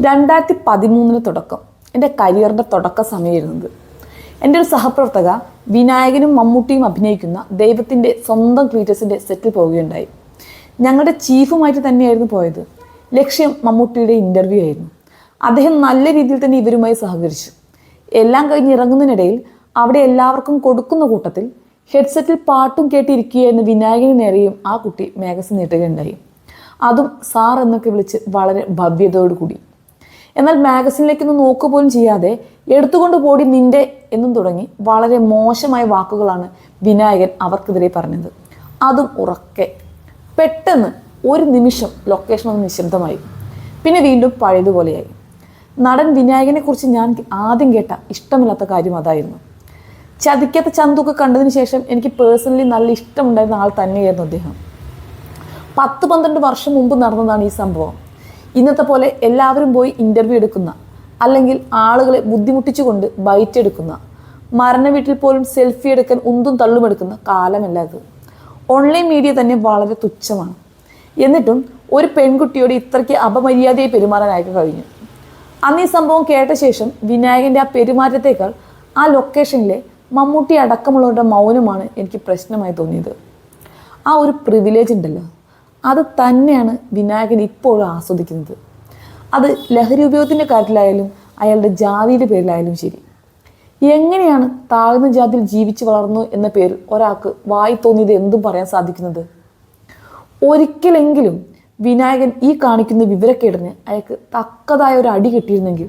രണ്ടായിരത്തി പതിമൂന്നിന് തുടക്കം. എന്റെ കരിയറിന്റെ തുടക്ക സമയമായിരുന്നത്. എന്റെ ഒരു സഹപ്രവർത്തക വിനായകനും മമ്മൂട്ടിയും അഭിനയിക്കുന്ന ദൈവത്തിന്റെ സ്വന്തം ക്രീറ്റേഴ്സിന്റെ സെറ്റിൽ പോവുകയുണ്ടായി. ഞങ്ങളുടെ ചീഫുമായിട്ട് തന്നെയായിരുന്നു പോയത്. ലക്ഷ്യം മമ്മൂട്ടിയുടെ ഇന്റർവ്യൂ ആയിരുന്നു. അദ്ദേഹം നല്ല രീതിയിൽ തന്നെ ഇവരുമായി സഹകരിച്ചു. എല്ലാം കഴിഞ്ഞ് ഇറങ്ങുന്നതിനിടയിൽ അവിടെ എല്ലാവർക്കും കൊടുക്കുന്ന കൂട്ടത്തിൽ ഹെഡ്സെറ്റിൽ പാട്ടും കേട്ടിരിക്കുകയെന്ന് വിനായകന് നേരെയും ആ കുട്ടി മാഗസിൻ നീട്ടുകയുണ്ടായി. അതും സാർ എന്നൊക്കെ വിളിച്ച് വളരെ ഭവ്യതയോടുകൂടി. എന്നാൽ മാഗസിനിലേക്കൊന്ന് നോക്കുക പോലും ചെയ്യാതെ എടുത്തുകൊണ്ട് പോടി നിന്റെ എന്നും തുടങ്ങി വളരെ മോശമായ വാക്കുകളാണ് വിനായകൻ അവർക്കെതിരെ പറഞ്ഞത്. അതും ഉറക്കെ. പെട്ടെന്ന് ഒരു നിമിഷം ലൊക്കേഷൻ ഒന്ന് നിശബ്ദമായി. പിന്നെ വീണ്ടും പഴയതുപോലെയായി. നടൻ വിനായകനെ കുറിച്ച് ഞാൻ ആദ്യം കേട്ട ഇഷ്ടമില്ലാത്ത കാര്യം അതായിരുന്നു. ചതിക്കാത്ത ചന്തൊക്കെ കണ്ടതിന് ശേഷം എനിക്ക് പേഴ്സണലി നല്ല ഇഷ്ടമുണ്ടായിരുന്ന ആൾ തന്നെയായിരുന്നു അദ്ദേഹം. പത്ത് പന്ത്രണ്ട് വർഷം മുമ്പ് നടന്നതാണ് ഈ സംഭവം. ഇന്നത്തെ പോലെ എല്ലാവരും പോയി ഇന്റർവ്യൂ എടുക്കുന്ന അല്ലെങ്കിൽ ആളുകളെ ബുദ്ധിമുട്ടിച്ചുകൊണ്ട് ബൈറ്റ് എടുക്കുന്ന മരണ വീട്ടിൽ പോലും സെൽഫി എടുക്കാൻ ഉന്തും തള്ളും എടുക്കുന്ന കാലമല്ല അത്. ഓൺലൈൻ മീഡിയ തന്നെ വളരെ തുച്ഛമാണ്. എന്നിട്ടും ഒരു പെൺകുട്ടിയോട് ഇത്രയ്ക്ക് അപമര്യാദയായി പെരുമാറാൻ അയക്ക് കഴിഞ്ഞു. അന്ന് ഈ സംഭവം കേട്ട ശേഷം വിനായകന്റെ ആ പെരുമാറ്റത്തേക്കാൾ ആ ലൊക്കേഷനിലെ മമ്മൂട്ടി അടക്കമുള്ളവരുടെ മൗനമാണ് എനിക്ക് പ്രശ്നമായി തോന്നിയത്. ആ ഒരു പ്രിവിലേജ് ഉണ്ടല്ലോ. അത് തന്നെയാണ് വിനായകൻ ഇപ്പോഴും ആസ്വദിക്കുന്നത്. അത് ലഹരി ഉപയോഗത്തിന്റെ കാര്യത്തിലായാലും അയാളുടെ ജാതിയുടെ പേരിലായാലും ശരി. എങ്ങനെയാണ് താഴ്ന്ന ജാതിയിൽ ജീവിച്ചു വളർന്നു എന്ന പേരിൽ ഒരാൾക്ക് വായി തോന്നിയത് എന്തും പറയാൻ സാധിക്കുന്നത്? ഒരിക്കലെങ്കിലും വിനായകൻ ഈ കാണിക്കുന്ന വിവരക്കേടിന് അയാൾക്ക് തക്കതായ ഒരു അടി കിട്ടിയിരുന്നെങ്കിൽ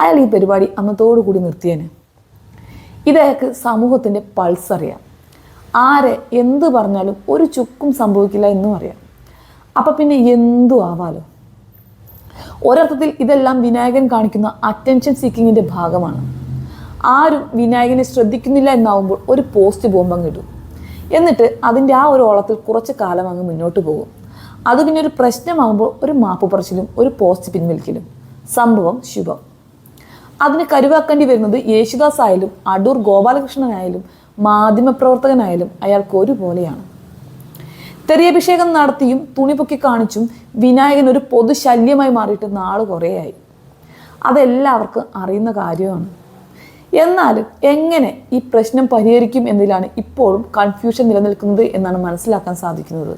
അയാൾ ഈ പരിപാടി അന്നത്തോടു കൂടി നിർത്തിയേനെ. ഇത് അയാൾക്ക് സമൂഹത്തിന്റെ പൾസ് അറിയാം. ആരെ എന്ത് പറഞ്ഞാലും ഒരു ചുക്കും സംഭവിക്കില്ല എന്നും അറിയാം. അപ്പം പിന്നെ എന്തു ആവാലോ? ഒരർത്ഥത്തിൽ ഇതെല്ലാം വിനായകൻ കാണിക്കുന്ന അറ്റൻഷൻ സീക്കിങ്ങിന്റെ ഭാഗമാണ്. ആരും വിനായകനെ ശ്രദ്ധിക്കുന്നില്ല എന്നാവുമ്പോൾ ഒരു പോസ്റ്റ് ബോംബം ഇടും. എന്നിട്ട് അതിന്റെ ആ ഒരു ഓളത്തിൽ കുറച്ച് കാലം അങ്ങ് മുന്നോട്ട് പോകും. അത് പിന്നെ ഒരു പ്രശ്നമാകുമ്പോൾ ഒരു മാപ്പ് പറച്ചിലും ഒരു പോസ്റ്റ് പിൻവലിക്കലും. സംഭവം ശുഭം. അതിന് കരുവാക്കേണ്ടി വരുന്നത് യേശുദാസ് ആയാലും അടൂർ ഗോപാലകൃഷ്ണനായാലും മാധ്യമപ്രവർത്തകനായാലും അയാൾക്ക് ഒരുപോലെയാണ്. തെറിയഭിഷേകം നടത്തിയും തുണി പൊക്കി കാണിച്ചും വിനായകൻ ഒരു പൊതു ശല്യമായി മാറിയിട്ട് നാൾ കുറേയായി. അതെല്ലാവർക്കും അറിയുന്ന കാര്യമാണ്. എന്നാലും എങ്ങനെ ഈ പ്രശ്നം പരിഹരിക്കും എന്നതിലാണ് ഇപ്പോഴും കൺഫ്യൂഷൻ നിലനിൽക്കുന്നത് എന്നാണ് മനസ്സിലാക്കാൻ സാധിക്കുന്നത്.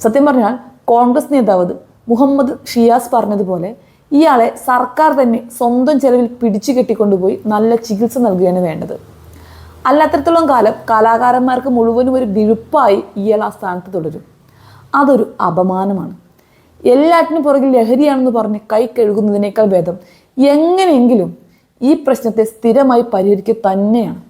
സത്യം പറഞ്ഞാൽ കോൺഗ്രസ് നേതാവ് മുഹമ്മദ് ഷിയാസ് പറഞ്ഞതുപോലെ ഇയാളെ സർക്കാർ തന്നെ സ്വന്തം ചെലവിൽ പിടിച്ചു കെട്ടിക്കൊണ്ടുപോയി നല്ല ചികിത്സ നൽകുകയാണ് വേണ്ടത്. അല്ലാത്തടത്തോളം കാലം കലാകാരന്മാർക്ക് മുഴുവനും ഒരു വിഴുപ്പായി ഇയാൾ ആ സ്ഥാനത്ത് തുടരും. അതൊരു അപമാനമാണ്. എല്ലാറ്റിനും പുറകിൽ ലഹരിയാണെന്ന് പറഞ്ഞ് കൈ കഴുകുന്നതിനേക്കാൾ ഭേദം എങ്ങനെയെങ്കിലും ഈ പ്രശ്നത്തെ സ്ഥിരമായി പരിഹരിക്കുക തന്നെയാണ്.